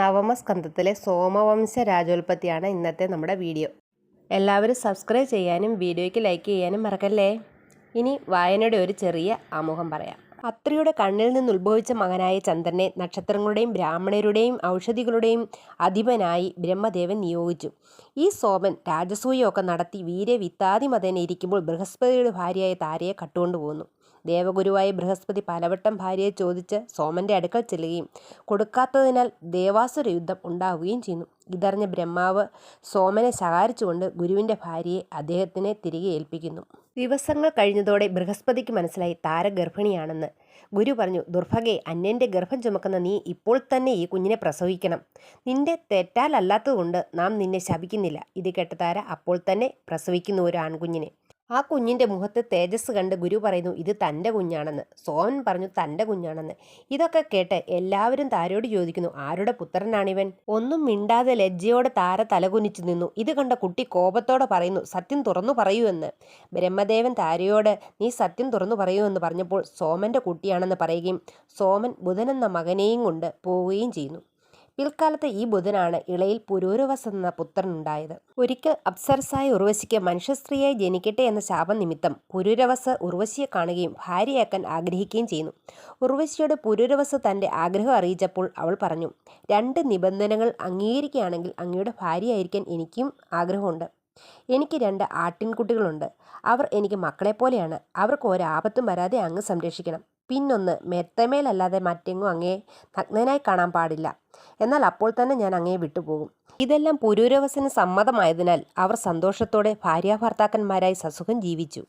നവമസ്കന്ധത്തിലെ സോമവംശ രാജോൽപ്പത്തിയാണ് ഇന്നത്തെ നമ്മുടെ വീഡിയോ. എല്ലാവരും സബ്സ്ക്രൈബ് ചെയ്യാനും വീഡിയോയ്ക്ക് ലൈക്ക് ചെയ്യാനും മറക്കല്ലേ? ഇനി വായനയുടെ ഒരു ചെറിയ ആമുഖം പറയാം. അത്രയുടെ കണ്ണിൽ നിന്ന് ഉത്ഭവിച്ച മകനായ ചന്ദ്രനെ നക്ഷത്രങ്ങളുടെയും ബ്രാഹ്മണരുടെയും ഔഷധികളുടെയും അധിപനായി ബ്രഹ്മദേവൻ നിയോഗിച്ചു. ഈ സോമൻ രാജസൂയമൊക്കെ നടത്തി വീര്യവിത്താതിമതനെ ഇരിക്കുമ്പോൾ ബൃഹസ്പതിയുടെ ഭാര്യയായ താരയെ കട്ടുകൊണ്ടുപോകുന്നു ദേവഗുരുവായ ബൃഹസ്പതി പലവട്ടം ഭാര്യയെ ചോദിച്ച് സോമന്റെ അടുക്കൽ ചെല്ലുകയും കൊടുക്കാത്തതിനാൽ ദേവാസുര യുദ്ധം ഉണ്ടാവുകയും ചെയ്യുന്നു. ഇതറിഞ്ഞ ബ്രഹ്മാവ് സോമനെ ശകാരിച്ചുകൊണ്ട് ഗുരുവിന്റെ ഭാര്യയെ അദ്ദേഹത്തിനെ തിരികെ ഏൽപ്പിക്കുന്നു. ദിവസങ്ങൾ കഴിഞ്ഞതോടെ ബൃഹസ്പതിക്ക് മനസ്സിലായി താര ഗർഭിണിയാണെന്ന്. ഗുരു പറഞ്ഞു ദുർഭഗെ അന്യന്റെ ഗർഭം ചുമക്കുന്ന നീ ഇപ്പോൾ തന്നെ ഈ കുഞ്ഞിനെ പ്രസവിക്കണം. നിന്റെ തെറ്റാലല്ലാത്തതുകൊണ്ട് നാം നിന്നെ ശപിക്കുന്നില്ല ഇത് കേട്ട താര അപ്പോൾ തന്നെ പ്രസവിക്കുന്നു ഒരു ആൺകുഞ്ഞിനെ. ആ കുഞ്ഞിന്റെ മുഖത്ത് തേജസ് കണ്ട് ഗുരു പറയുന്നു ഇത് തന്റെ കുഞ്ഞാണെന്ന്. സോമൻ പറഞ്ഞു തന്റെ കുഞ്ഞാണെന്ന്. ഇതൊക്കെ കേട്ട് എല്ലാവരും താരോട് ചോദിക്കുന്നു ആരുടെ പുത്രനാണിവൻ? ഒന്നും മിണ്ടാതെ ലജ്ജയോടെ താര തലകുനിച്ചു നിന്നു. ഇത് കണ്ട കുട്ടി കോപത്തോടെ പറയുന്നു സത്യം തുറന്നു പറയൂ എന്ന്. ബ്രഹ്മദേവൻ താരയോട് നീ സത്യം തുറന്നു പറയൂ എന്ന് പറഞ്ഞപ്പോൾ സോമന്റെ കുട്ടിയാണെന്ന് പറയുകയും സോമൻ ബുധനെന്ന മകനെയും കൊണ്ട് പോവുകയും ചെയ്യുന്നു. പിൽക്കാലത്ത് ഈ ബുധനാണ് ഇളയിൽ പുരൂരവസ് എന്ന പുത്രനുണ്ടായത്. ഒരിക്കൽ അപ്സരസായ ഉർവശിക്ക് മനുഷ്യസ്ത്രീയായി ജനിക്കട്ടെ എന്ന ശാപം നിമിത്തം പുരൂരവസ് ഉർവശിയെ കാണുകയും ഭാര്യയാക്കാൻ ആഗ്രഹിക്കുകയും ചെയ്യുന്നു. ഉർവശിയോട് പുരൂരവസ് തന്റെ ആഗ്രഹം അറിയിച്ചപ്പോൾ അവൾ പറഞ്ഞു രണ്ട് നിബന്ധനകൾ അംഗീകരിക്കുകയാണെങ്കിൽ അങ്ങയുടെ ഭാര്യയായിരിക്കാൻ എനിക്കും ആഗ്രഹമുണ്ട്. എനിക്ക് രണ്ട് ആട്ടിൻകുട്ടികളുണ്ട്. അവർ എനിക്ക് മക്കളെപ്പോലെയാണ് അവർക്ക് ഒരാപത്തും വരാതെ അങ്ങ് സംരക്ഷിക്കണം. പിന്നൊന്ന് മെത്തമേലല്ലാതെ മറ്റെങ്ങും അങ്ങേ നഗ്നനായി കാണാൻ പാടില്ല. എന്നാൽ അപ്പോൾ തന്നെ ഞാൻ അങ്ങേ വിട്ടുപോകും ഇതെല്ലാം പുരൂരവസന് സമ്മതമായതിനാൽ അവർ സന്തോഷത്തോടെ ഭാര്യാഭർത്താക്കന്മാരായി സസുഖം ജീവിച്ചു.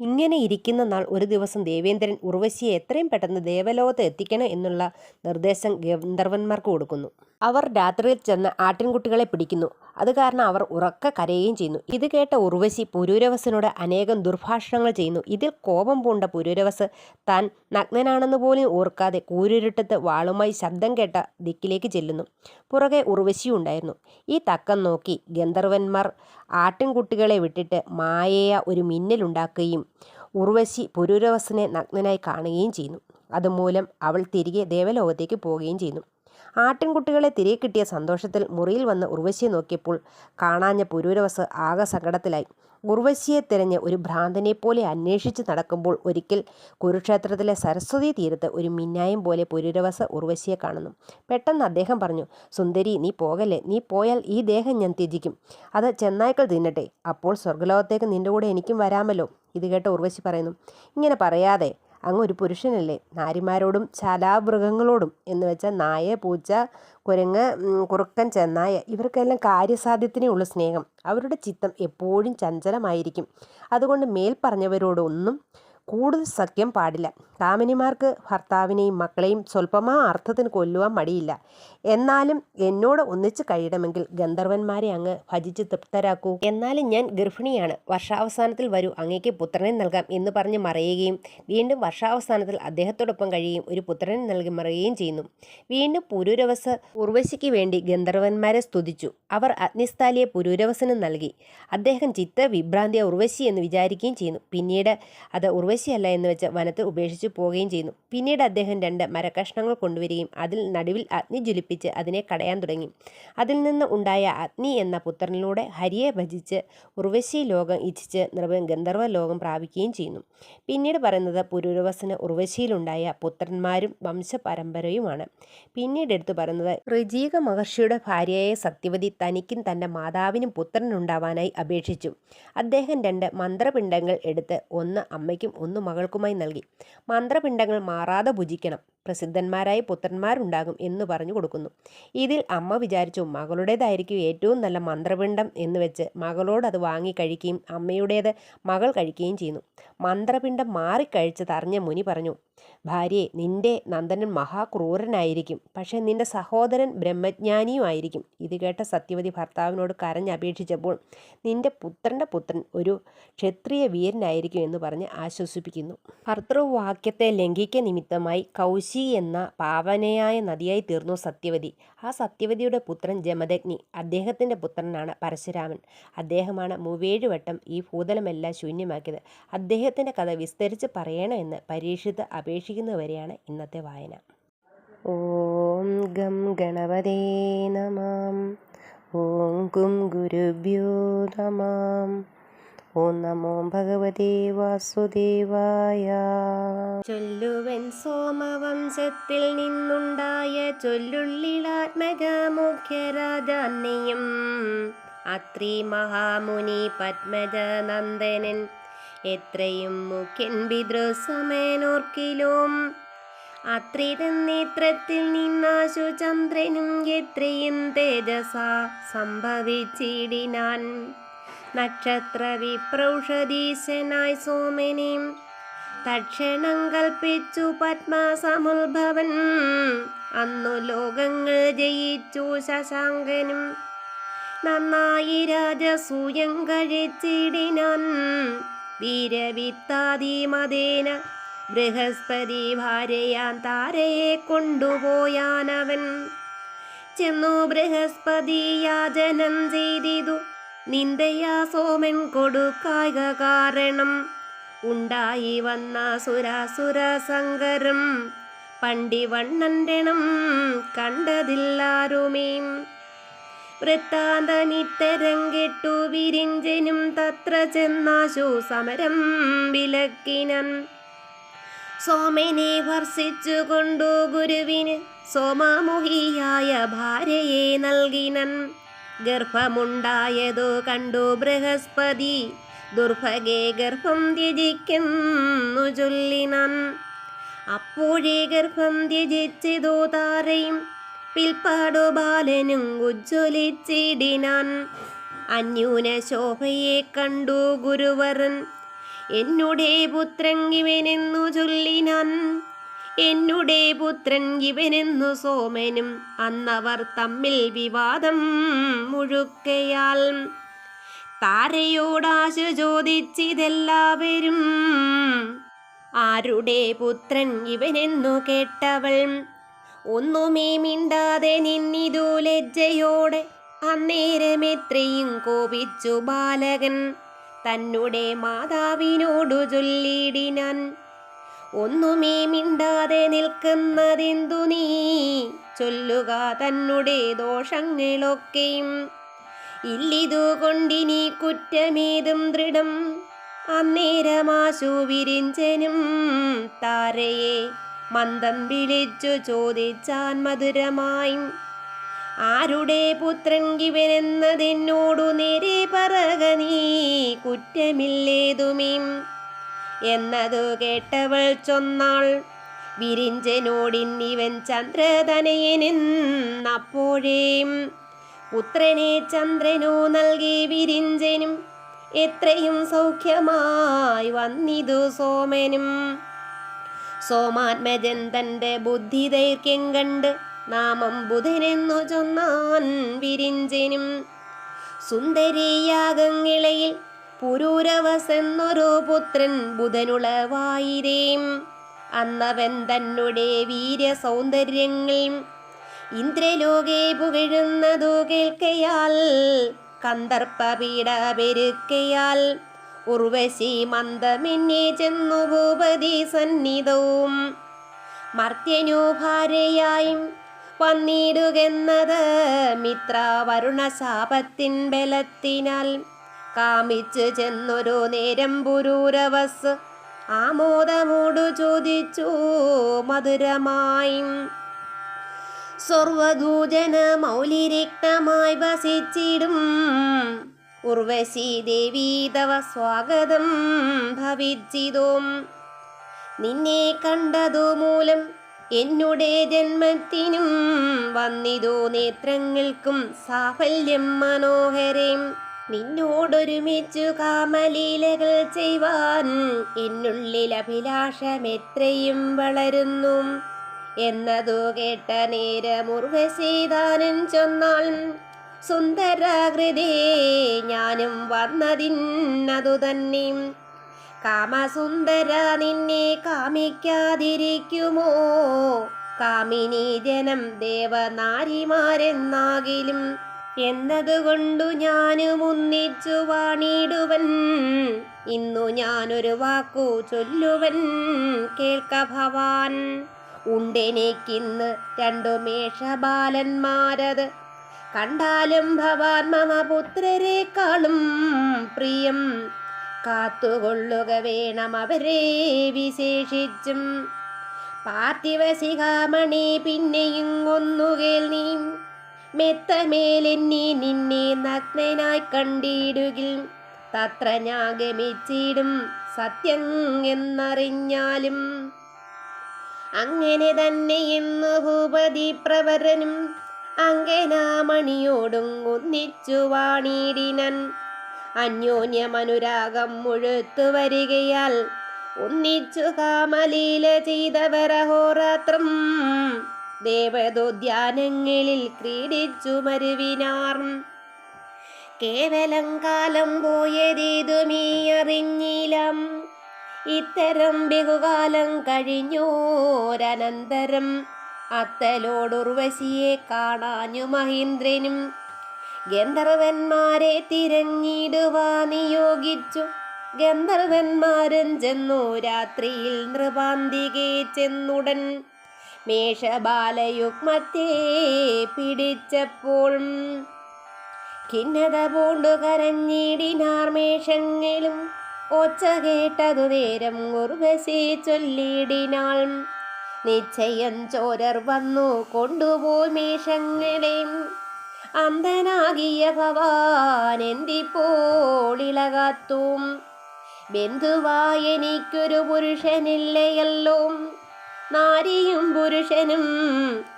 ഇങ്ങനെ ഇരിക്കുന്ന നാൾ ഒരു ദിവസം ദേവേന്ദ്രൻ ഉർവശിയെ എത്രയും പെട്ടെന്ന് ദേവലോകത്ത് എത്തിക്കണം എന്നുള്ള നിർദ്ദേശം ഗന്ധർവന്മാർക്ക് കൊടുക്കുന്നു. അവർ രാത്രിയിൽ ചെന്ന് ആട്ടിൻകുട്ടികളെ പിടിക്കുന്നു. അത് കാരണം അവർ ഉറക്ക കരയുകയും ചെയ്യുന്നു. ഇത് കേട്ട ഉർവശി പുരൂരവസനോട് അനേകം ദുർഭാഷണങ്ങൾ ചെയ്യുന്നു. ഇതിൽ കോപം പൂണ്ട പുരൂരവസ് താൻ നഗ്നനാണെന്ന് പോലും ഓർക്കാതെ കൂരിരുട്ടത്ത് വാളുമായി ശബ്ദം കേട്ട ദിക്കിലേക്ക് ചെല്ലുന്നു. പുറകെ ഉർവശിയും ഉണ്ടായിരുന്നു. ഈ തക്കം നോക്കി ഗന്ധർവന്മാർ ആട്ടിൻകുട്ടികളെ വിട്ടിട്ട് മായയ ഒരു മിന്നലുണ്ടാക്കുകയും ഉർവശി പുരൂരവസനെ നഗ്നനായി കാണുകയും ചെയ്യുന്നു. അതുമൂലം അവൾ തിരികെ ദേവലോകത്തേക്ക് പോവുകയും ചെയ്യുന്നു. ആട്ടിൻകുട്ടികളെ തിരികെ കിട്ടിയ സന്തോഷത്തിൽ മുറിയിൽ വന്ന് ഉർവശിയെ നോക്കിയപ്പോൾ കാണാഞ്ഞ പുരൂരവസ് ആകെ സങ്കടത്തിലായി. ഉർവശിയെ തിരഞ്ഞ് ഒരു ഭ്രാന്തനെ പോലെ അന്വേഷിച്ച് നടക്കുമ്പോൾ ഒരിക്കൽ കുരുക്ഷേത്രത്തിലെ സരസ്വതി തീരത്ത് ഒരു മിന്നായം പോലെ പുരൂരവസ് ഉർവശിയെ കാണുന്നു. പെട്ടെന്ന് അദ്ദേഹം പറഞ്ഞു സുന്ദരി നീ പോകല്ലേ? നീ പോയാൽ ഈ ദേഹം ഞാൻ ത്യജിക്കും. അത് ചെന്നായ്ക്കൾ തിന്നട്ടെ. അപ്പോൾ സ്വർഗലോകത്തേക്ക് നിന്റെ കൂടെ എനിക്കും വരാമല്ലോ. ഇത് കേട്ട ഉർവശി പറയുന്നു ഇങ്ങനെ പറയാതെ അങ്ങ് ഒരു പുരുഷനല്ലേ? നാരിമാരോടും ശാലാമൃഗങ്ങളോടും എന്ന് വെച്ചാൽ നായ പൂച്ച കുരങ്ങ് കുറുക്കൻ ചെന്നായ ഇവർക്കെല്ലാം കാര്യസാധ്യത്തിനേ ഉള്ളൂ സ്നേഹം. അവരുടെ ചിത്തം എപ്പോഴും ചഞ്ചലമായിരിക്കും. അതുകൊണ്ട് മേൽ പറഞ്ഞവരോടൊന്നും കൂടുതൽ സഖ്യം പാടില്ല. കാമിനിമാർക്ക് ഭർത്താവിനെയും മക്കളെയും സ്വല്പമാ അർത്ഥത്തിന് കൊല്ലുവാൻ മടിയില്ല. എന്നാലും എന്നോട് ഒന്നിച്ച് കഴിയണമെങ്കിൽ ഗന്ധർവന്മാരെ അങ്ങ് ഭജിച്ച് തൃപ്തരാക്കൂ. എന്നാലും ഞാൻ ഗർഭിണിയാണ്. വർഷാവസാനത്തിൽ വരൂ. അങ്ങേക്ക് പുത്രനെ നൽകാം എന്ന് പറഞ്ഞ് മറയുകയും വീണ്ടും വർഷാവസാനത്തിൽ അദ്ദേഹത്തോടൊപ്പം കഴിയുകയും ഒരു പുത്രനെ നൽകി മറയുകയും ചെയ്യുന്നു. വീണ്ടും പുരൂരവസ് ഉർവശിക്ക് വേണ്ടി ഗന്ധർവന്മാരെ സ്തുതിച്ചു. അവർ അഗ്നിസ്ഥാലിയെ പുരൂരവസന് നൽകി. അദ്ദേഹം ചിത്ത വിഭ്രാന്തിയ ഉർവശി എന്ന് വിചാരിക്കുകയും ചെയ്യുന്നു. പിന്നീട് അത് ഉർവശിയല്ല എന്ന് വെച്ച് വനത്ത് ഉപേക്ഷിച്ചു പോവുകയും ചെയ്യുന്നു. പിന്നീട് അദ്ദേഹം രണ്ട് മരകഷ്ണങ്ങൾ കൊണ്ടുവരികയും അതിൽ നടുവിൽ അഗ്നി ജ്വലിപ്പിച്ച് അതിനെ കടയാൻ തുടങ്ങി. അതിൽ നിന്ന് ഉണ്ടായ അഗ്നി എന്ന പുത്രനിലൂടെ ഹരിയെ ഭജിച്ച് ഉർവശി ലോകം ഇച്ഛിച്ച് നിർഭയം ഗന്ധർവ ലോകം പ്രാപിക്കുകയും ചെയ്യുന്നു. പിന്നീട് പറയുന്നത് പുരൂരവസന് ഉർവശിയിലുണ്ടായ പുത്രന്മാരും വംശപരമ്പരയുമാണ്. പിന്നീട് എടുത്തു പറയുന്നത് ഋജീക മഹർഷിയുടെ ഭാര്യയായ സത്യവതി തനിക്കും തന്റെ മാതാവിനും പുത്രനുണ്ടാവാനായി അപേക്ഷിച്ചു. അദ്ദേഹം രണ്ട് മന്ത്രപിണ്ഡങ്ങൾ എടുത്ത് ഒന്ന് അമ്മയ്ക്കും ഒന്ന് മകൾക്കുമായി നൽകി. മന്ത്രപിണ്ഡങ്ങൾ മാറാതെ ഭുജിക്കണം. പ്രസിദ്ധന്മാരായ പുത്രന്മാരുണ്ടാകും എന്ന് പറഞ്ഞു കൊടുക്കുന്നു. ഇതിൽ അമ്മ വിചാരിച്ചു മകളുടേതായിരിക്കും ഏറ്റവും നല്ല മന്ത്രപിണ്ഡം എന്ന് വെച്ച് മകളോട് അത് വാങ്ങി കഴിക്കുകയും അമ്മയുടേത് മകൾ കഴിക്കുകയും ചെയ്യുന്നു. മന്ത്രപിണ്ഡം മാറിക്കഴിച്ചത് അറിഞ്ഞ മുനി പറഞ്ഞു ഭാര്യയെ നിന്റെ നന്ദനൻ മഹാക്രൂരനായിരിക്കും. പക്ഷേ നിന്റെ സഹോദരൻ ബ്രഹ്മജ്ഞാനിയുമായിരിക്കും ഇത് കേട്ട സത്യവതി ഭർത്താവിനോട് കരഞ്ഞപേക്ഷിച്ചപ്പോൾ നിന്റെ പുത്രന്റെ പുത്രൻ ഒരു ക്ഷത്രിയ വീരനായിരിക്കും എന്ന് പറഞ്ഞ് ആശ്വസിപ്പിക്കുന്നു. ഭർത്തൃവാക്യത്തെ ലംഘിക്ക നിമിത്തമായി കൗശി എന്ന പാവനയായ നദിയായി തീർന്നു സത്യവതി. ആ സത്യവതിയുടെ പുത്രൻ ജമദഗ്നി അദ്ദേഹത്തിന്റെ പുത്രനാണ് പരശുരാമൻ. അദ്ദേഹമാണ് മൂവേഴ് വട്ടം ഈ ഭൂതലമെല്ലാം ശൂന്യമാക്കിയത്. അദ്ദേഹത്തിന്റെ കഥ വിസ്തരിച്ച് പറയണമെന്ന് പരീക്ഷിത് അപേക്ഷിക്കുന്നവരെയാണ് ഇന്നത്തെ വായന. ഓം ഗം ഗണപതേ നമാം. ഓം കും ഗുരുഭ്യോ നമാം. ഓം നമോ ഭഗവതേ വാസുദേവായ. ചൊല്ലുവൻ സോമവംശത്തിൽ നിന്നുണ്ടായ ചൊല്ലുള്ളിലാത്മക മുഖ്യരാജാന്നെയും അത്രി മഹാമുനി പത്മജനന്ദനൻ. എത്രയും മുഖ്യൻ പിതൃസമേനോർക്കിലും അത്രിതന്നേത്രത്തിൽ നിന്നാശു ചന്ദ്രനും എത്രയും തേജസ സംഭവിച്ചിടിനാൻ. നക്ഷത്ര വിപ്രൗഷധീശനായി സോമനെ. തക്ഷണം കൽപ്പിച്ചു പത്മസമുത്ഭവൻ അന്നു ലോകങ്ങൾ ജയിച്ചു ശശാങ്കനും. നന്നായി രാജസൂയം കഴിച്ചിടിനാൻ. വീരവിത്താതിമതേന ബൃഹസ്പതി ഭാര്യയാൻ താരയെ കൊണ്ടുപോയാനവൻ. ചെന്നു ബൃഹസ്പതി യാചനം ചെയ്തിതു. നിന്ദയാ സോമൻ കൊടുക്കായക കാരണം. ഉണ്ടായി വന്ന സുരാസുര സങ്കരം. പണ്ടിവണ്ണന്റെണം കണ്ടതില്ലാരുമേ. വൃത്താന്തമിത്തരം കെട്ടു വിരിഞ്ചനും തത്ര ചെന്നാശു സമരം വിലക്കിനൻ സോമനെ വർഷിച്ചുകൊണ്ടു ഗുരുവിന് സോമാമുഹിയായ ഭാര്യയെ നൽകിനൻ ഗർഭമുണ്ടായതു കണ്ടു ബൃഹസ്പതി. ദുർഭഗേ ഗർഭം ത്യജിക്കുന്നു ചൊല്ലിനാൻ. അപ്പോഴേ ഗർഭം ത്യജിച്ചതോ താരയും പിൽപ്പാടു ബാലനും ഉജ്ജ്വലിച്ചിടിനാൻ. അന്യൂന ശോഭയെ കണ്ടു ഗുരുവരൻ. എന്നുടെ പുത്രങ്കിവനെന്നു ചൊല്ലിനാൻ. എന്നുടെ പുത്രൻ ഇവനെന്നു സോമനും അന്നവർ തമ്മിൽ വിവാദം മുഴുക്കയാൽ. താരയോടാശ ചോദിച്ചിതെല്ലാവരും ആരുടെ പുത്രൻ ഇവനെന്നു കേട്ടവൾ. ഒന്നുമേ മിണ്ടാതെ നിന്നിതു ലജ്ജയോടെ അന്നേരം എത്രയും കോപിച്ചു ബാലകൻ. തന്നുടെ മാതാവിനോടു ചൊല്ലിടിനാൻ ഒന്നുമേ മിണ്ടാതെ നിൽക്കുന്നതെന്തു നീ? ചൊല്ലുക തന്നുടെ ദോഷങ്ങളൊക്കെയും. ഇല്ലിതു കൊണ്ടിനി കുറ്റമേതും ദൃഢം. അന്നേരമാശു വിരിഞ്ചനും താരയെ മന്ദം വിളിച്ചു ചോദിച്ചാൻ മധുരമായി. ആരുടെ പുത്രൻ ഇവനെന്നതെന്നോടു നേരെ പറക നീ കുറ്റമില്ലേതുമീം. എന്നതു കേട്ടവൾ ചൊന്നാൾ. വിരിഞ്ചനോടിന്നിവൻ ചന്ദ്രതനയനെന്നപ്പോഴേം പുത്രനെ ചന്ദ്രനോ നൽകി വിരിഞ്ചനും എത്രയും സൗഖ്യമായി വന്നിതു സോമനും. സോമാത്മജൻ തന്റെ ബുദ്ധി ദൈർഘ്യം കണ്ട് നാമം ബുധനെന്നു ചൊന്നാൻ വിരിഞ്ചനും. സുന്ദരിയാകങ്ങളിളയിൽ പുരൂരവസെന്നൊരു പുത്രൻ ബുധനുളവായിരേം. അന്നവൻ തന്നുടെ വീര്യ സൗന്ദര്യങ്ങൾ ഇന്ദ്രലോകെ പുകഴുന്നതു കേൾക്കയാൽ കന്ദർപ്പപീഡ പെരുക്കയാൽ ഉർവശി മന്ദമെന്നെ ചെന്നു ഭൂപതി സന്നിധവും. മർത്യനു ഭാര്യയായും വന്നിടുകെന്നത് മിത്ര വരുണശാപത്തിൻ ബലത്തിനാൽ. കാമിച്ചു ചെന്നൊരു നേരം പുരൂരവസ് ആമോദമോടു ചോദിച്ചു മധുരമായി. സർവദൂജന മൗലിരക്തമായി വസിച്ചിടും ഉർവശി ദേവി തവ സ്വാഗതം ഭവിച്ചിതും നിന്നെ കണ്ടതു മൂലം എന്നുടെ ജന്മത്തിനും വന്നിതു നേത്രങ്ങൾക്കും സാഫല്യം മനോഹരം. നിന്നോടൊരുമിച്ചു കാമലീലകൾ ചെയ്യുവാൻ എന്നുള്ളിൽ അഭിലാഷം എത്രയും വളരുന്നു. എന്നതു കേട്ട നേരമുർവശീതാനൻ ചൊന്നാൾ സുന്ദരാകൃതേ ഞാനും വന്നതിന്നതു തന്നെ. കാമസുന്ദര നിന്നെ കാമിക്കാതിരിക്കുമോ? കാമിനി ജനം ദേവനാരിമാരെന്നാകിലും എന്നതുകൊണ്ടു ഞാൻ ഒന്നിച്ചു വാണിടുവൻ. ഇന്നു ഞാനൊരു വാക്കു ചൊല്ലുവൻ. കേൾക്ക ഭവാൻ. ഉണ്ടെനിക്കിന്ന് രണ്ടു മേഷബാലന്മാരത്. കണ്ടാലും ഭവാൻ മമ പുത്രരെക്കാളും പ്രിയം. കാത്തുകൊള്ളുക വേണം അവരെ വിശേഷിച്ചും. പാർത്ഥിവശിഖാമണി പിന്നെയും ഒന്നുകേൽ നീ മെത്തമേലെന്നീ നിന്നെ നഗ്നനായി കണ്ടിടുകിൽ തത്ര ഞാഗമിച്ചിടും സത്യം എന്നറിഞ്ഞാലും. അങ്ങനെ തന്നെ ഇന്ന് ഭൂപതി പ്രവരനും അങ്കനാമണിയോടും ഒന്നിച്ചു വാണിടിനൻ. അന്യോന്യമനുരാഗം മുഴുത്തു വരികയാൽ ഒന്നിച്ചു കാമലീല ചെയ്തവരഹോരാത്രം. ദേവതോദ്യാനങ്ങളിൽ ക്രീഡിച്ചു മരുവിനാർ. കേവലം കാലം പോയതേതുമീ അറിഞ്ഞിലം. ഇത്തരം ബഹുകാലം കഴിഞ്ഞോരനന്തരം അത്തലോടുർവശിയെ കാണാഞ്ഞു മഹീന്ദ്രനും. ഗന്ധർവന്മാരെ തിരഞ്ഞിടുവാ നിയോഗിച്ചു. ഗന്ധർവന്മാരൻ ചെന്നു രാത്രിയിൽ നൃപാന്തികെ ചെന്നുടൻ. മേഷബാലയുഗ്മത്തെ പിടിച്ചപ്പോൾ ഖിന്നത പൂണ്ടു കരഞ്ഞിടിനാർ മേഷങ്ങളും ഒച്ച കേട്ടതു നേരം ഉർവശി ചൊല്ലിടിനാൾ. നിശ്ചയം ചോരർ വന്നു കൊണ്ടുപോയി മേഷങ്ങളെ അന്ധനാകിയ ഭവാൻ എന്തിപ്പോൾ ഇളകാത്തും? ബന്ധുവായ എനിക്കൊരു പുരുഷനില്ലയല്ലോ. നാരിയും പുരുഷനും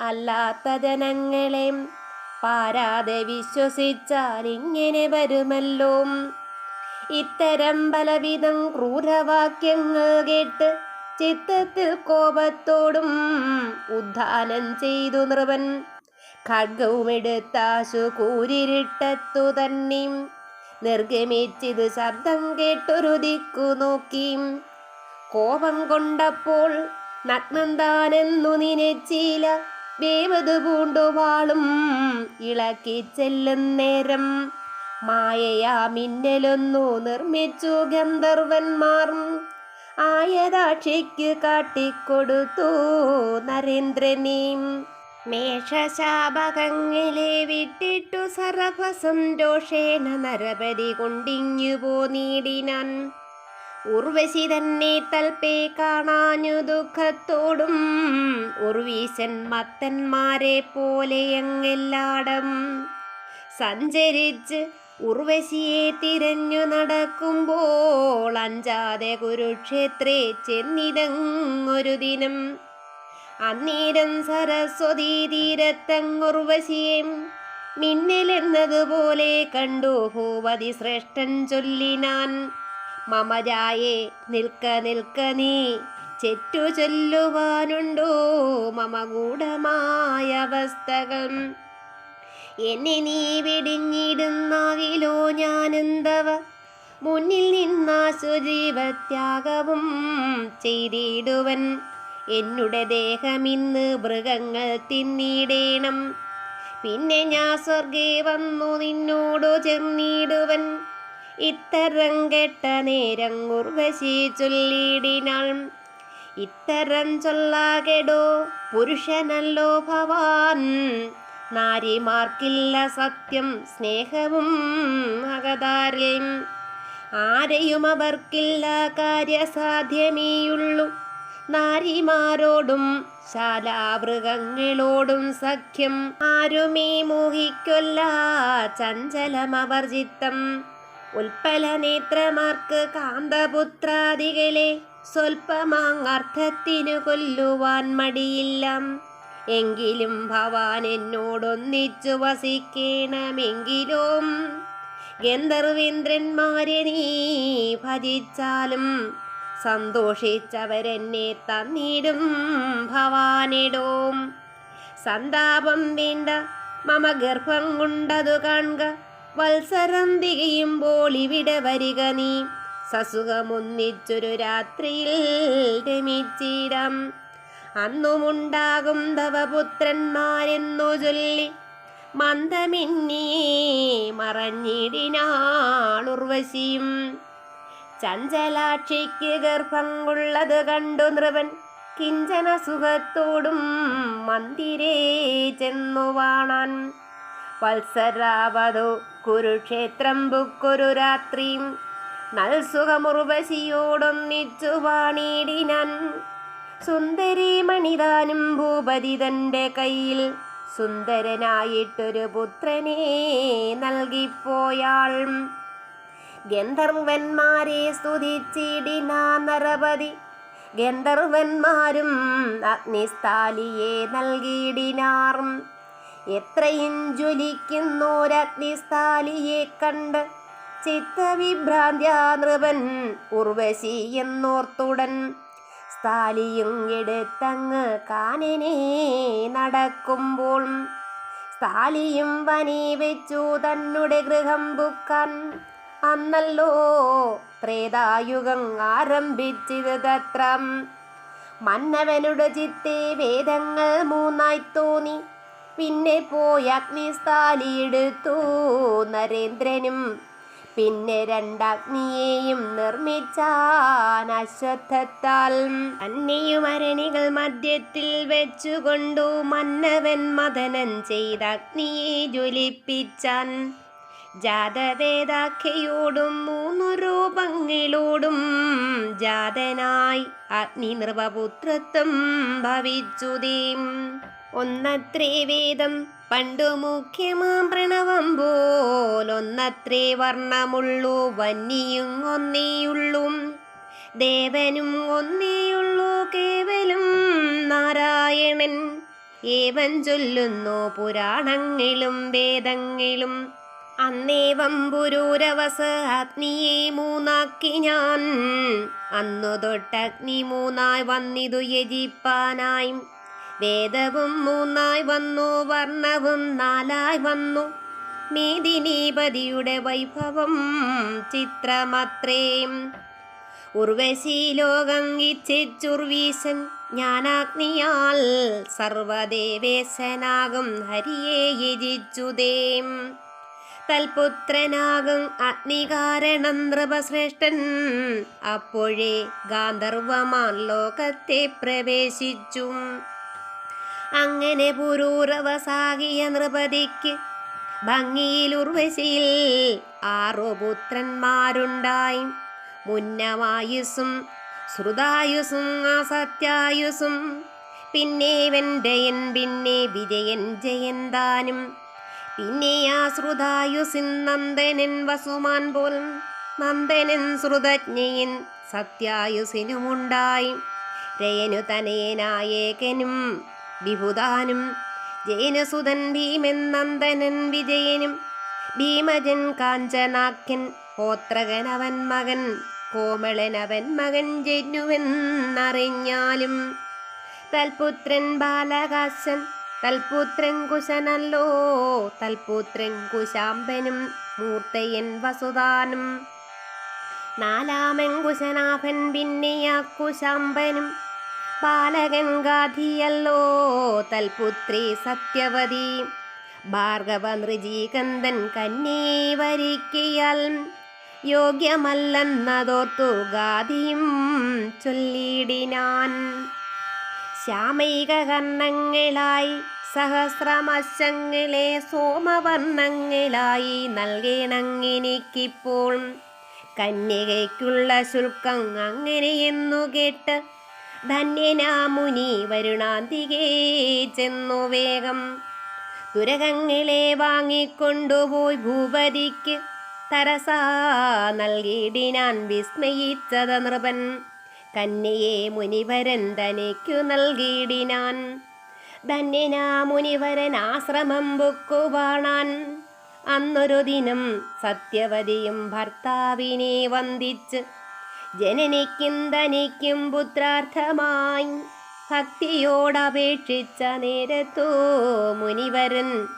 അല്ലാത്ത ജനങ്ങളെ പാരാതെ വിശ്വസിച്ചാൽ ഇങ്ങനെ വരുമല്ലോ. ഇത്തരം പലവിധം ക്രൂരവാക്യങ്ങൾ കേട്ട് ചിത്തത്തിൽ കോപത്തോടും ഉദ്ധാനം ചെയ്തു നൃപൻ. ഖഡ്ഗവുമെടുത്താശു കൂരിട്ടത്തു തന്നെ. നിർഗമിച്ചിത് ശബ്ദം കേട്ടൊരു ദിക്കു നോക്കി. കോപം കൊണ്ടപ്പോൾ നഗ്നം നിനച്ചില വേവത് പൂണ്ടു വാളും ഇളക്കി ചെല്ലും നേരം. മായയാ മിന്നലൊന്നു നിർമ്മിച്ചു ഗന്ധർവന്മാർ. ആയതാക്ഷിക്ക് കാട്ടിക്കൊടുത്തു നരേന്ദ്രനീം. മേഷശാപകങ്ങളെ വിട്ടിട്ടു സർവസന്തോഷേന നരപതി കൊണ്ടിങ്ങു പോനീടിനാൻ ഉർവശി തന്നെ തൽപേ കാണാഞ്ഞു ദുഃഖത്തോടും. ഉർവീശൻ മത്തന്മാരെ പോലെ എങ്ങെല്ലാടം. സഞ്ചരിച്ച് ഉർവശിയെ തിരഞ്ഞു നടക്കുമ്പോൾ അഞ്ചാതെ കുരുക്ഷേത്രേ ചെന്നിതങ്ങൊരു ദിനം. അന്നേരം സരസ്വതീ തീരത്തങ്ങുർവശിയെ മിന്നലെന്നതുപോലെ കണ്ടു. ഭൂപതി ശ്രേഷ്ഠൻ ചൊല്ലിനാൻ മമജായെ നിൽക്ക നിൽക്ക നീ. ചെറ്റു ചൊല്ലുവാനുണ്ടോ മമ അവസ്ഥകൾ? എന്നെ നീ വെടിഞ്ഞിടുന്നാകിലോ ഞാനെന്തവ? മുന്നിൽ നിന്നാ സുജീവത്യാഗവും ചെയ്തിടുവൻ. എന്നുടെ ദേഹമിന്ന് മൃഗങ്ങൾ തിന്നിടേണം. പിന്നെ ഞാൻ സ്വർഗേ വന്നു നിന്നോടു ചെന്നിടുവൻ. ഇത്തരം കെട്ട നേരം ഉർവശി ചൊല്ലിടിനാൾ. ഇത്തരം ചൊല്ലാകെടോ പുരുഷനല്ലോ ഭവാൻ. നാരിമാർക്കില്ല സത്യം സ്നേഹവും അകതാരിൽ. ആരെയും അവർക്കില്ല കാര്യസാധ്യമേയുള്ളൂ. നാരിമാരോടും ശാലാമൃഗങ്ങളോടും സഖ്യം. ആരുമേ മോഹിക്കൊല്ല ചഞ്ചലമവർ ചിത്തം ഉൽപ്പല നേത്രമാർക്ക് കാന്തപുത്രാദികളെ സ്വൽപ്പമാങ്ങർത്ഥത്തിനു കൊല്ലുവാൻ മടിയില്ല. എങ്കിലും ഭവാൻ എന്നോടൊന്നിച്ചു വസിക്കണമെങ്കിലും ഗന്ധർവീന്ദ്രന്മാരെ നീ ഭജിച്ചാലും സന്തോഷിച്ചവരെന്നെ തന്നിടും ഭവാനിടും സന്താപം വേണ്ട മമ ഗർഭം കൊണ്ടതു കാണുക വത്സരം തികയുമ്പോൾ ഇവിടെ വരിക നീ. സസുഖമൊന്നിച്ചൊരു രാത്രിയിൽ രമിച്ചിടം. അന്നുമുണ്ടാകും തവപുത്രന്മാരെന്നു ചൊല്ലി മന്ദമിന്നീ മറഞ്ഞിടിനാളുർവശിയും. ചഞ്ചലാക്ഷിക്ക് ഗർഭം കൊള്ളത് കണ്ടു നൃവൻ കിഞ്ചന സുഖത്തോടും മന്ദിരേ ചെന്നു വാണാൻ. വത്സരാവതു കുരുക്ഷേത്രം ബുക്കൊരു രാത്രിയും. നൽസുഖമുർവശിയോടൊന്നിച്ചു വാണിടിനാൻ. സുന്ദരി മണിതാനും ഭൂപതി തന്റെ കയ്യിൽ. സുന്ദരനായിട്ടൊരു പുത്രനെ നൽകിപ്പോയാൾ. ഗന്ധർവന്മാരെ സ്തുതിച്ചിടിനാ നരപതി. ഗന്ധർവന്മാരും അഗ്നിസ്ഥാലിയെ നൽകിയിടിനാർ. എത്രയും ജ്വലിക്കുന്നോരഗ്നിസ്ഥാലിയെ കണ്ട് ചിത്തവിഭ്രാന്ത്യാ ഉർവശി എന്നോർത്തുടൻ. സ്ഥാലിയും എടുത്തങ്ങ് കാനനെ നടക്കുമ്പോൾ സ്ഥാലിയും വനി വെച്ചു തന്നുടെ ഗൃഹം ബുക്കാൻ അന്നല്ലോ ത്രേതായുഗം ആരംഭിച്ചത് തത്രം മന്നവനുടെ ചിത്തെ വേദങ്ങൾ മൂന്നായി തോന്നി. പിന്നെ പോയി അഗ്നിസ്ഥാലിയെടുത്തു നരേന്ദ്രനും. പിന്നെ രണ്ടഗ്നിയെയും നിർമ്മിച്ചാൻ അശ്വത്ഥത്താൽ അരണികൾ മധ്യത്തിൽ വെച്ചുകൊണ്ടു മന്നവൻ മദനം ചെയ്ത അഗ്നിയെ ജ്വലിപ്പിച്ചാൻ. ജാതവേദാഖ്യയോടും മൂന്നു രൂപങ്ങളോടും ജാതനായി അഗ്നി നൃപപുത്രത്വം ഭവിച്ചുതീം. ഒന്നത്രേ വേദം പണ്ടു മുഖ്യമാം പ്രണവം പോലൊന്നത്രേ വർണമുള്ളൂ വന്യയും ഒന്നേയുള്ളും. ദേവനും ഒന്നേയുള്ളൂ കേവലും നാരായണൻ. ഏവൻ ചൊല്ലുന്നു പുരാണങ്ങളും വേദങ്ങളും അന്നേവം വമ്പുരൂരവസ് അഗ്നിയെ മൂന്നാക്കി ഞാൻ. അന്നു തൊട്ടഗ്നി മൂന്നായി വന്നിതു യജിപ്പാനായി. വേദവും മൂന്നായി വന്നു വർണവും നാലായി വന്നു. മേദിനീപതിയുടെ വൈഭവം ചിത്രമത്രേം. ഉർവശി ലോകം ഇച്ഛിച്ചുർവീശൻ ജ്ഞാനാഗ്നിയാൽ സർവദേവേശനാകും ഹരിയെ യജിച്ചുതേം. തൽപുത്രനാകും അഗ്നികാരണം നൃപശ്രേഷ്ഠൻ. അപ്പോഴേ ഗാന്ധർവമാൻ ലോകത്തെ പ്രവേശിച്ചു. അങ്ങനെ പുരൂരവസാകിയ നൃപതിക്ക് ഭംഗിയിൽ ഉർവശിയിൽ ആറു പുത്രന്മാരുണ്ടായി. മുന്നമായുസും ശ്രുതായുസും അസത്യായുസും. പിന്നെ വെന്റയൻ പിന്നെ വിജയൻ ജയൻ താനും പിന്നെ ആ ശ്രുതായുസിൻ നന്ദനൻ വസുമാൻ പോൽ നന്ദനൻ ശ്രുതജ്ഞയൻ സത്യായുസിനുമുണ്ടായി. രയനു തനയനായേകനും വിഭുതാനും ജയനസുതൻ ഭീമൻ നന്ദനൻ വിജയനും ഭീമജൻ കാഞ്ചനാഖ്യൻ ഹോത്രകനവൻ മകൻ കോമളനവൻ മകൻ ജനുവെന്നറിഞ്ഞാലും തൽപുത്രൻ ബാലകാശൻ തൽപുത്രൻ കുശനല്ലോ മൂർത്തയൻ വസുതാനും. നാലാമൻ കുശനാഭൻ പിന്നെയാ കുശാംബനും ബാലകൻ ഗാധിയല്ലോ തൽപുത്രി സത്യവതി. ഭാർഗവ നൃജീകന്ദൻ കന്നേ വരിക്കയാൽ. യോഗ്യമല്ലെന്നതോർത്തു ഗാധിയും ചൊല്ലിടിനാൻ. ശ്യാമൈക കർണങ്ങളായി സഹസ്രമശങ്ങളെ സോമവർണങ്ങളായി നൽകണമെനിക്കിപ്പോൾ കന്യകയ്ക്കുള്ള ശുൽക്കം അങ്ങനെയെന്നു കേട്ട് ധന്യനാ മുനി വരുണാന്തികേ ചെന്നു വേഗം. തുരകങ്ങളെ വാങ്ങിക്കൊണ്ടുപോയി ഭൂപതിക്ക് തരസാ നൽകിയിടിനാൻ വിസ്മയിച്ചത് നൃപൻ കന്യയെ മുനിവരൻ തനിക്കു നൽകിയിടിനാൻ. ധന്യനാ മുനിവരൻ ആശ്രമം ബുക്കുവാണാൻ അന്നൊരു ദിനം സത്യവതിയും ഭർത്താവിനെ വന്ദിച്ച് ജനനിക്കും തനിക്കും പുത്രാർത്ഥമായി ഭക്തിയോടപേക്ഷിച്ച നേരത്തോ മുനിവരൻ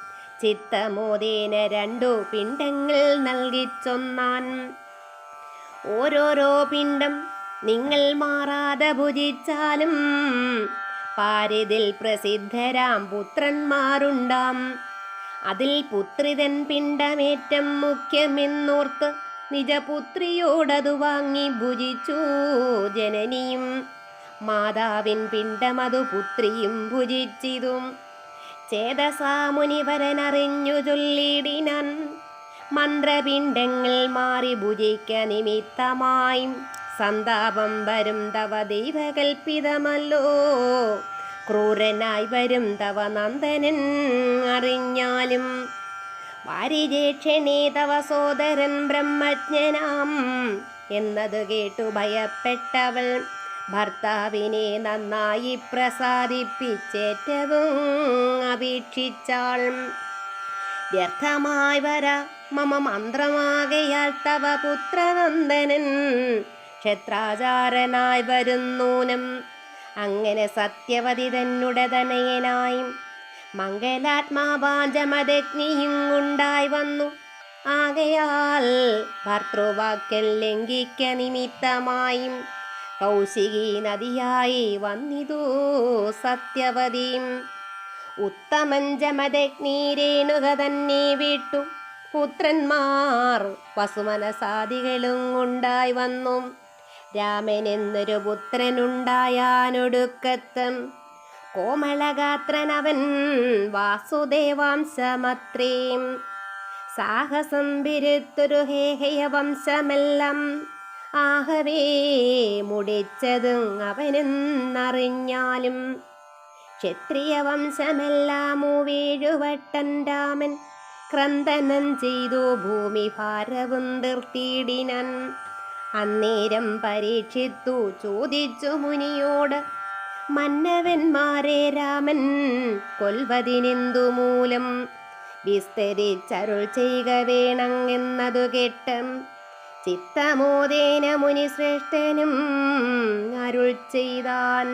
ചിത്തമോദേന രണ്ടു പിണ്ടങ്ങൾ നൽകിച്ചൊന്നാൻ. ഓരോരോ പിണ്ടം നിങ്ങൾ മാറാതെ ഭുജിച്ചാലും പാരിതിൽ പ്രസിദ്ധരാം പുത്രന്മാരുണ്ടാം. അതിൽ പുത്രിതൻ പിണ്ടമേറ്റം മുഖ്യമെന്നോർത്ത് നിജപുത്രിയോടതു വാങ്ങി ഭുജിച്ചു ജനനിയും മാതാവിൻ പിണ്ടമതു പുത്രിയും ഭുജിച്ചിതും. ചേതസാമുനിവരനറിഞ്ഞു ചൊല്ലിടിനൻ. മന്ത്രപിണ്ഡങ്ങൾ മാറി ഭുജിക്ക നിമിത്തമായും സന്താപം വരും തവ ദൈവകൽപ്പിതമല്ലോ. ക്രൂരനായി വരും തവ നന്ദനൻ അറിഞ്ഞാലും വാരിജേക്ഷണേ തവ സോദരൻ ബ്രഹ്മജ്ഞനാം എന്നത് കേട്ടു ഭയപ്പെട്ടവൾ. ഭർത്താവിനെ നന്നായി പ്രസാദിപ്പിച്ചേറ്റവും അപേക്ഷിച്ചാൾ. വ്യർത്ഥമായി വര മമ മന്ത്രമാകയാൽ തവ പുത്രനന്ദനൻ ക്ഷത്രാചാരനായി വരുന്നൂനം. അങ്ങനെ സത്യവതി തന്നുടെ തനയനായി മംഗലാത്മാവാഞ്ചമദഗ്നിയും ഉണ്ടായി വന്നു. ആകയാൽ ഭർത്തൃവാക്യം ലംഘിക്ക നിമിത്തമായും കൗശികി നദിയായി വന്നിതു സത്യവതിയും. ഉത്തമൻ ജമദഗ്നീരേണുക തന്നെ വിട്ടു. പുത്രന്മാർ പശുമനസാദികളും ഉണ്ടായി വന്നു. രാമൻ എന്നൊരു പുത്രനുണ്ടായാനൊടുക്കത്തം. കോമളഗാത്രനവൻ വാസുദേവാംശമത്രേം. സാഹസം വിരുത്തൊരു ഹേഹയ വംശമെല്ലാം ആഹവേ മുടിച്ചതും അവനെന്നറിഞ്ഞാലും ക്ഷത്രിയ വംശമെല്ലാമോ വേഴുവട്ടൻ രാമൻ ക്രന്ദനം ചെയ്തു ഭൂമി ഭാരവും നിർത്തിയിടിനൻ അന്നേരം പരീക്ഷിത്തു ചോദിച്ചു മുനിയോട് മന്നവന്മാരെ രാമൻ കൊൽവതിനെന്തു മൂലം? വിസ്തരിച്ചരുൾ ചെയ്യുക വേണമെന്നതു കേട്ട് ചിത്തമോദേന മുനിശ്രേഷ്ഠനും അരുൾ ചെയ്താൻ.